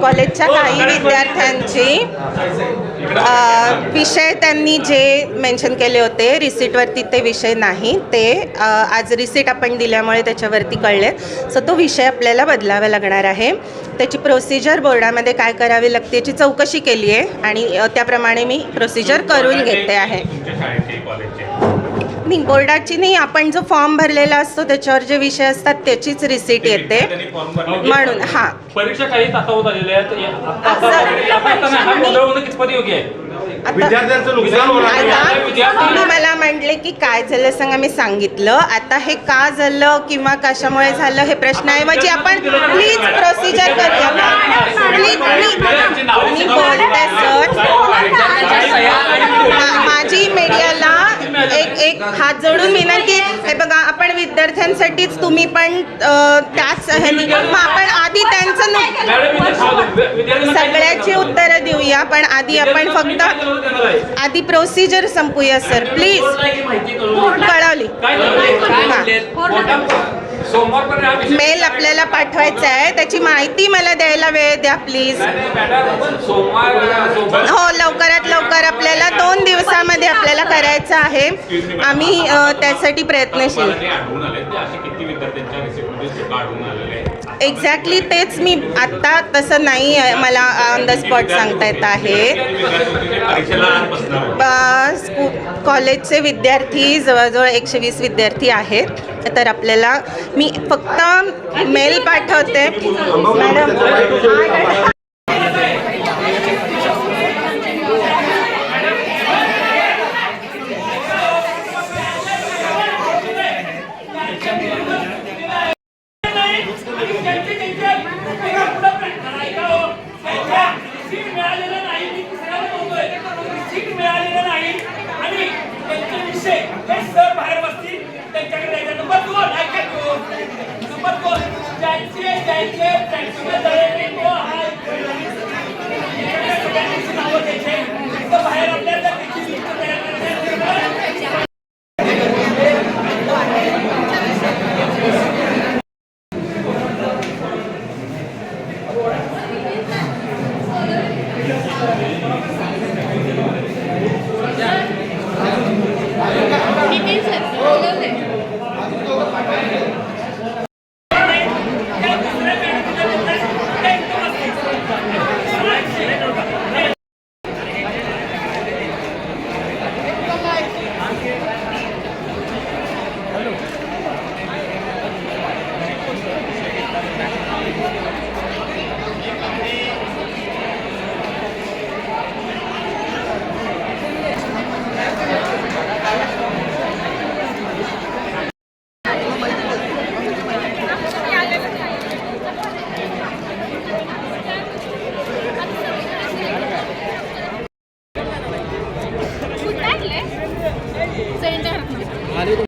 कॉलेजच्या काही विद्यार्थ्यांची विषय त्यांनी जे मेन्शन केले होते रिसीटवरती ते विषय नाही. ते आज रिसीट आपण दिल्यामुळे त्याच्यावरती कळले. सो तो विषय आपल्याला बदलावा लागणार आहे. त्याची प्रोसिजर बोर्डामध्ये काय करावी लागते याची चौकशी केली आहे आणि त्याप्रमाणे मी प्रोसिजर करून घेते आहे. नाही बोर्डाची नाही आपण जो फॉर्म भरलेला असतो त्याच्यावर जे विषय असतात त्याचीच रिसीट येते. म्हणून हां. परीक्षा काही आलेल्या. आता तुम्ही मला म्हणले की काय झालं सांगा मी सांगितलं. आता हे का झालं किंवा कशामुळे झालं हे प्रश्नाऐवजी आपण प्लीज प्रोसिजर करूया प्लीज मी मी बोलते सर मा- माझी मीडियाला एक एक हात जोडून विनंती आहे. हे बघा आपण विद्यार्थ्यांसाठीच तुम्ही पण त्याच आपण आधी त्यांचं सगळ्याची? उत्तरं देऊया पण आधी आपण फक्त? आधी प्रोसिजर संपूया सर प्लीज कळवली. मेल आपल्याला पाठवायचा आहे. त्याची माहिती मला द्यायला वेळ द्या प्लीज हो लवकरात लवकर आपल्याला दोन दिवसामध्ये आपल्याला करायचं आहे. आम्ही त्यासाठी प्रयत्नशील. एक्झॅक्टली तेच मी आत्ता तसं नाही आहे, मला ऑन द स्पॉट सांगता येत आहे. कॉलेजचे विद्यार्थी जवळजवळ एकशे वीस विद्यार्थी आहेत. तर आपल्याला मी फक्त मेल पाठवते. मॅडम. आणि त्यांचे त्यांच्या ऐका हो त्यांच्या सीट मिळालेलं नाही मी दुसऱ्याला बोलतोय सीट मिळालेलं नाही आणि त्यांचे विषय हे सर बाहेर बसतील त्यांच्याकडे जायचं नंबर दोन ऐका नंबर दोन ज्यांचे ज्यांचे Obrigado. 啊，这个